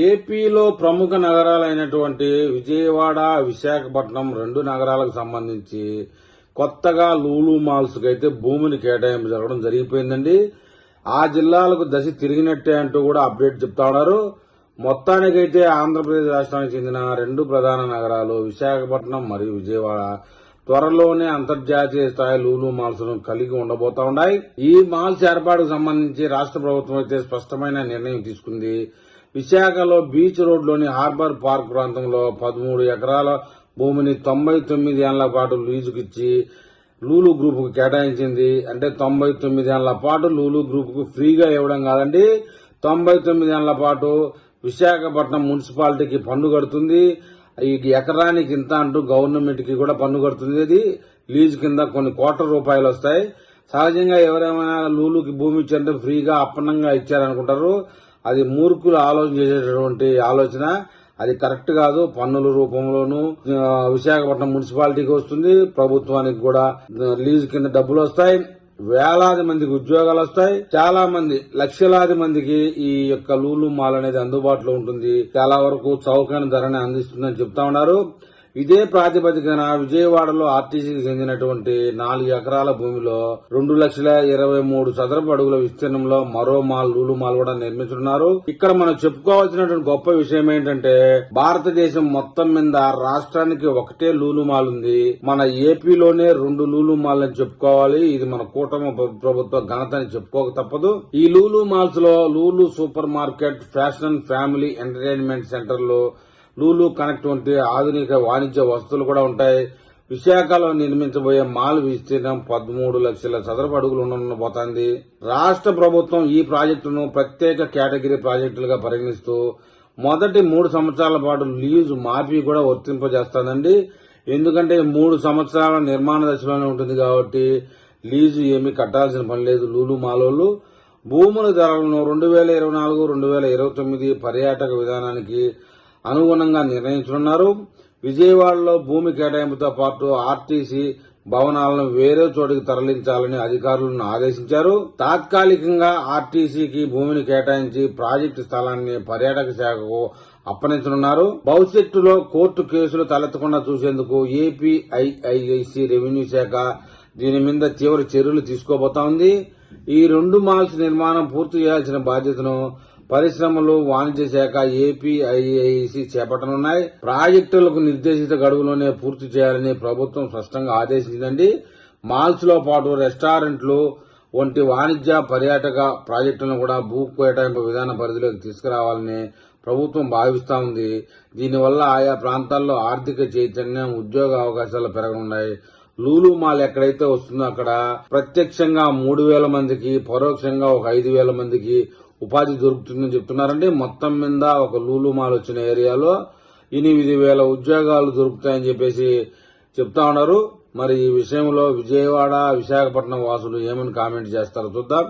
ఏపీలో ప్రముఖ నగరాలైనటువంటి విజయవాడ విశాఖపట్నం రెండు నగరాలకు సంబంధించి కొత్తగా లూలు మాల్స్కి అయితే భూమిని కేటాయింపు జరగడం జరిగిపోయిందండి. ఆ జిల్లాలకు దశ తిరిగినట్టే అంటూ కూడా అప్డేట్ చెప్తా ఉన్నారు. మొత్తానికైతే ఆంధ్రప్రదేశ్ రాష్ట్రానికి చెందిన రెండు ప్రధాన నగరాలు విశాఖపట్నం మరియు విజయవాడ త్వరలోనే అంతర్జాతీయ స్థాయి లూలు మాల్స్ను కలిగి ఉండబోతా ఉన్నాయి. ఈ మాల్స్ ఏర్పాటుకు సంబంధించి రాష్ట్ర ప్రభుత్వం అయితే స్పష్టమైన నిర్ణయం తీసుకుంది. విశాఖలో బీచ్ రోడ్లోని హార్బర్ పార్క్ ప్రాంతంలో పదమూడు ఎకరాల భూమిని తొంభై తొమ్మిది ఏళ్ళ పాటు లీజుకిచ్చి లూలు గ్రూప్కు కేటాయించింది. అంటే తొంభై తొమ్మిది ఏళ్ళ పాటు లూలు గ్రూప్కు ఫ్రీగా ఇవ్వడం కాదండి. తొంభై తొమ్మిది ఏళ్ళ పాటు విశాఖపట్నం మున్సిపాలిటీకి పన్ను కడుతుంది. ఈ ఎకరానికి ఇంత అంటూ గవర్నమెంట్కి కూడా పన్ను కడుతుంది. ఇది లీజు కింద కొన్ని కోట్ల రూపాయలు వస్తాయి. సహజంగా ఎవరేమైనా లూలుకి భూమి ఇచ్చారంటే ఫ్రీగా అప్పన్నంగా ఇచ్చారనుకుంటారు. అది మూర్ఖులు ఆలోచన చేసేటటువంటి ఆలోచన. అది కరెక్ట్ కాదు. పన్నుల రూపంలోనూ విశాఖపట్నం మున్సిపాలిటీకి వస్తుంది. ప్రభుత్వానికి కూడా లీజు కింద డబ్బులు వస్తాయి. వేలాది మందికి ఉద్యోగాలు వస్తాయి. చాలా మంది లక్షలాది మందికి ఈ యొక్క లూలు మాల్ అనేది అందుబాటులో ఉంటుంది. చాలా వరకు చౌకైన ధరని అందిస్తుందని చెప్తా ఉన్నారు. ఇదే ప్రాతిపదికన విజయవాడలో ఆర్టీసీకి చెందినటువంటి నాలుగు ఎకరాల భూమిలో రెండు లక్షల ఇరవై మూడు చదరపు అడుగుల విస్తీర్ణంలో మరో మాల్ లూలు మాల్ కూడా నిర్మించున్నారు. ఇక్కడ మనం చెప్పుకోవాల్సినటువంటి గొప్ప విషయం ఏంటంటే భారతదేశం మొత్తం మీద రాష్ట్రానికి ఒకటే లూలు మాల్ ఉంది. మన ఏపీలోనే రెండు లూలు మాల్ అని చెప్పుకోవాలి. ఇది మన కూటమి ప్రభుత్వ ఘనత అని చెప్పుకోక తప్పదు. ఈ Lulu మాల్స్లో Lulu supermarket fashion family entertainment సెంటర్లు లూలు కనెక్ట్ వంటి ఆధునిక వాణిజ్య వస్తువులు కూడా ఉంటాయి. విశాఖలో నిర్మించబోయే మాల్ విస్తీర్ణం పదమూడు లక్షల చదరపు అడుగులు ఉండబోతోంది రాష్ట్ర ప్రభుత్వం ఈ ప్రాజెక్టును ప్రత్యేక కేటగిరీ ప్రాజెక్టులుగా పరిగణిస్తూ మొదటి మూడు సంవత్సరాల పాటు లీజు మాఫీ కూడా వర్తింపజేస్తానండి ఎందుకంటే మూడు సంవత్సరాల నిర్మాణ దశలోనే ఉంటుంది కాబట్టి లీజు ఏమీ కట్టాల్సిన పని లేదు లూలు మాలోళ్ళు. భూముల ధరలను రెండు వేల ఇరవై నాలుగు రెండు వేల ఇరవై తొమ్మిది పర్యాటక విధానానికి అనుగుణంగా నిర్ణయించనున్నారు. విజయవాడలో భూమి కేటాయింపుతో పాటు ఆర్టీసీ భవనాలను వేరే చోటికి తరలించాలని అధికారులను ఆదేశించారు. తాత్కాలికంగా ఆర్టీసీకి భూమిని కేటాయించి ప్రాజెక్టు స్థలాన్ని పర్యాటక శాఖకు అప్పగించనున్నారు. భవిష్యత్తులో కోర్టు కేసులు తలెత్తకుండా చూసేందుకు ఏపీఐఐసి రెవెన్యూ శాఖ దీని మీద తీవ్ర చర్యలు తీసుకోబోతా ఉంది. ఈ రెండు మాల్స్ నిర్మాణం పూర్తి చేయాల్సిన బాధ్యతను పరిశ్రమలు వాణిజ్య శాఖ ఏపీఐఐసి చేపట్టనున్నాయి. ప్రాజెక్టులకు నిర్దేశిత గడువులోనే పూర్తి చేయాలని ప్రభుత్వం స్పష్టంగా ఆదేశించిందండి. మాల్స్లో పాటు రెస్టారెంట్లు వంటి వాణిజ్య పర్యాటక ప్రాజెక్టులను కూడా భూ కేటాయింపు విధాన పరిధిలోకి తీసుకురావాలని ప్రభుత్వం భావిస్తా ఉంది. దీనివల్ల ఆయా ప్రాంతాల్లో ఆర్థిక చైతన్యం ఉద్యోగ అవకాశాలు పెరగనున్నాయి. లూలు మాల్ ఎక్కడైతే వస్తుందో అక్కడ ప్రత్యక్షంగా మూడు వేల మందికి పరోక్షంగా ఒక ఐదు వేల మందికి ఉపాధి దొరుకుతుందని చెప్తున్నారండి. మొత్తం మీద ఒక లూలు మాల్ వచ్చిన ఏరియాలో ఎనిమిది వేల ఉద్యోగాలు దొరుకుతాయని చెప్పేసి చెప్తా ఉన్నారు. మరి ఈ విషయంలో విజయవాడ విశాఖపట్నం వాసులు ఏమని కామెంట్ చేస్తారో చూద్దాం.